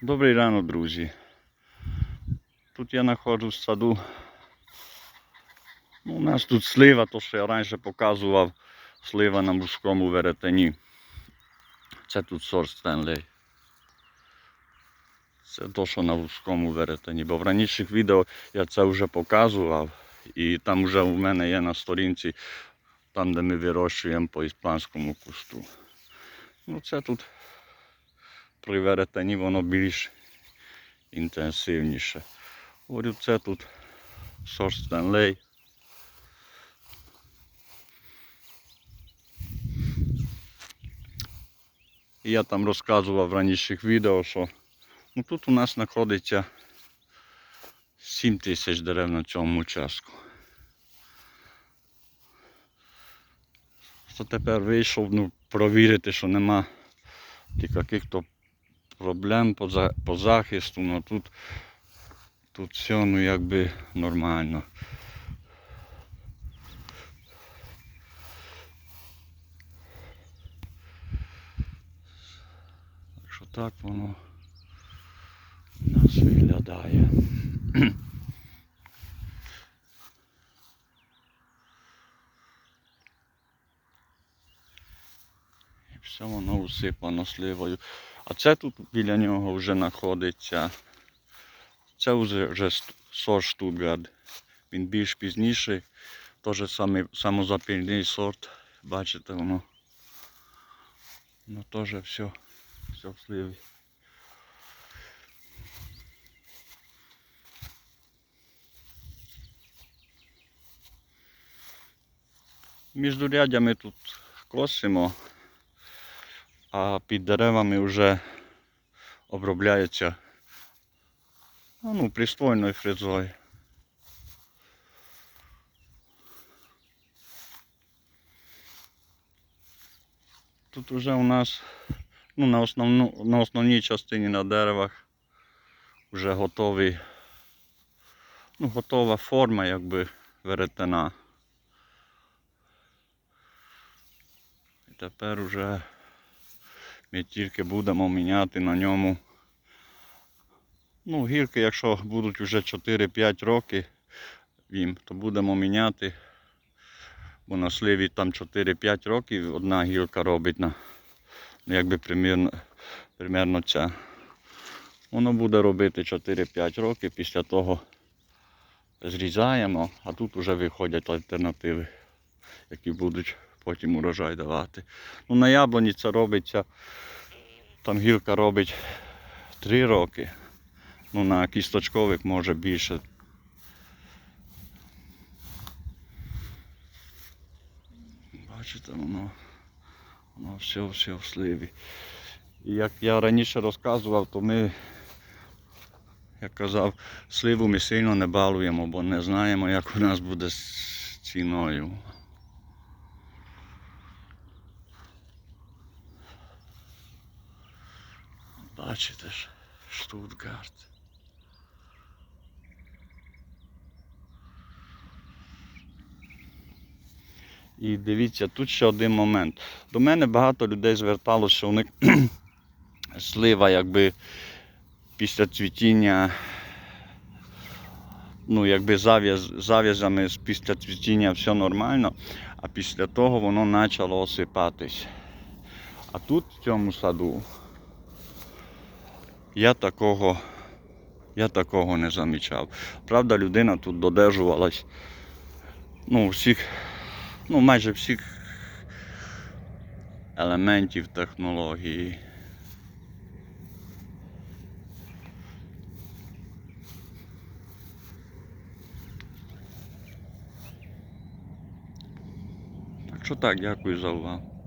Добрий ранок, друзі. Тут я знаходжусь в саду. Ну, у нас тут слива, то що я раніше показував, слива на мужському веретені. Це тут сорт Стенлей. Це то, що на вузькому веретені. Бо в раніших відео я це вже показував. І там вже у мене є на сторінці, там де ми вирощуємо по іспанському кусту. Ну це тут при веретені воно більш інтенсивніше. Говорю, це тут сорт Стенлей. Я там розказував в раніших відео, що ну, тут у нас знаходиться 7 тисяч дерев на цьому участку. То тепер вийшов ну, провірити, що нема яких-то проблем по, по захисту, ну тут, тут все ну, якби нормально. Так що так воно нас виглядає. Все воно усипано сливою. А це тут біля нього вже знаходиться. Це вже, вже сорт Штутгарт. Він більш пізніший. Теж самий, самозапільний сорт. Бачите, воно. Ну теж все, все в сливі. Між рядями тут косимо, а під деревами вже обробляється ну, пристойною фрезою. Тут вже у нас ну, на, основну, на основній частині на деревах вже готові, ну, готова форма якби веретена. І тепер вже ми тільки будемо міняти на ньому. Ну, гілки, якщо будуть вже 4-5 років їм, то будемо міняти. Бо на сливі там 4-5 років одна гілка робить на ну, якби примірно, примерно ця. Воно буде робити 4-5 років, після того зрізаємо, а тут вже виходять альтернативи, які будуть потім урожай давати. Ну, на яблуні це робиться, там гілка робить 3 роки. Ну, на кісточкових може більше. Бачите, воно, воно все, все в сливі. І як я раніше розказував, то ми, як казав, сливу ми сильно не балуємо, бо не знаємо, як у нас буде з ціною. Бачите ж, Штутгарт. І дивіться, тут ще один момент. До мене багато людей зверталося, що у них слива якби після цвітіння, ну якби зав'яз, зав'язами після цвітіння все нормально, а після того воно почало осипатись. А тут в цьому саду я такого, я такого не замічав. Правда, людина тут додержувалась ну, всіх, ну, майже всіх елементів технології. Так що так, дякую за увагу.